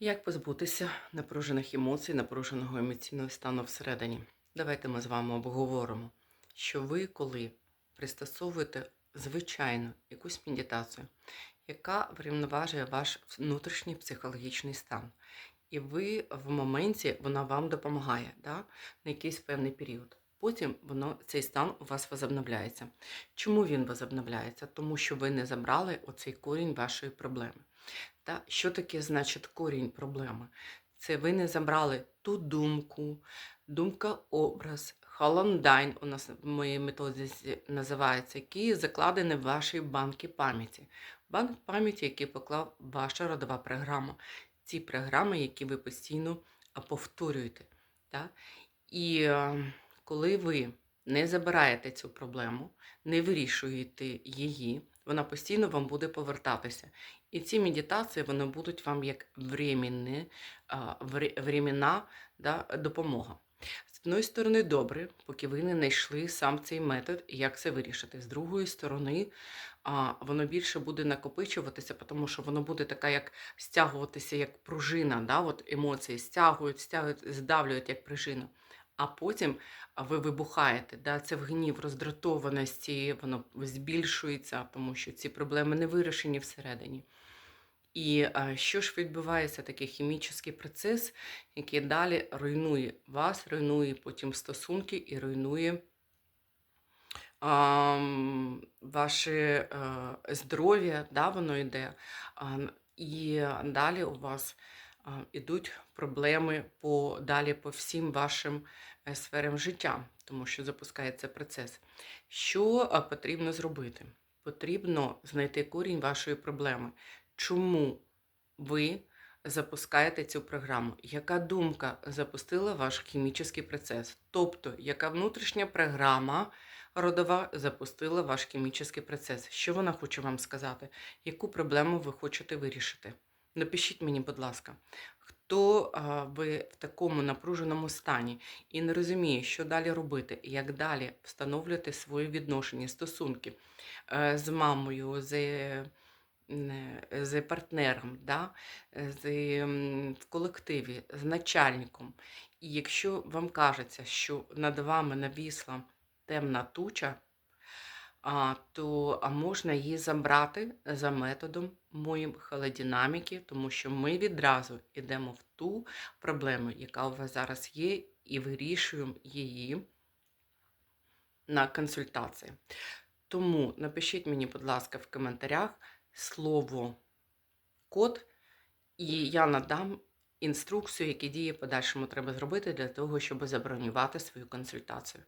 Як позбутися напружених емоцій, напруженого емоційного стану всередині? Давайте ми з вами обговоримо, що ви, коли пристосовуєте звичайну якусь медитацію, яка врівноважує ваш внутрішній психологічний стан, і ви в моменті вона вам допомагає да, на якийсь певний період. Потім воно, цей стан у вас возобновляється. Чому він возобновляється? Тому що ви не забрали оцей корінь вашої проблеми. Та що таке значить корінь проблеми? Це ви не забрали ту думку, думка-образ, холондайн у нас в моїй методиці називається, які закладені в вашій банки пам'яті. Банк пам'яті, який поклав ваша родова програма. Ці програми, які ви постійно повторюєте. Та? І е, коли ви не забираєте цю проблему, не вирішуєте її, вона постійно вам буде повертатися. І ці медитації вони будуть вам як временні, а, да, допомога. З одної сторони, добре, поки ви не знайшли сам цей метод і як це вирішити. З другої сторони, воно більше буде накопичуватися, тому що воно буде така, як стягуватися, як пружина. Да? От емоції стягують, стягують, здавлюють як пружина. А потім ви вибухаєте. Да? Це в гнів, роздратованості, воно збільшується, тому що ці проблеми не вирішені всередині. І а, що ж відбувається такий хімічний процес, який далі руйнує вас, руйнує потім стосунки і руйнує ам, ваше е, здоров'я, да, воно йде. А, І далі у вас а, ідуть проблеми по, далі по всім вашим е, сферам життя, тому що запускається процес. Що потрібно зробити? Потрібно знайти корінь вашої проблеми. Чому ви запускаєте цю програму? Яка думка запустила ваш хімічний процес? Тобто, яка внутрішня програма родова запустила ваш хімічний процес? Що вона хоче вам сказати? Яку проблему ви хочете вирішити? Напишіть мені, будь ласка, хто ви в такому напруженому стані і не розуміє, що далі робити, як далі встановлювати свої відношення, стосунки е, з мамою, з, е, з партнером, да? е, з, в колективі, з начальником. І якщо вам кажеться, що над вами навісла темна туча, то можна її забрати за методом моїм холодинаміки, тому що ми відразу йдемо в ту проблему, яка у вас зараз є, і вирішуємо її на консультації. Тому напишіть мені, будь ласка, в коментарях слово код, і я надам інструкцію, які дії подальшому треба зробити для того, щоб забронювати свою консультацію.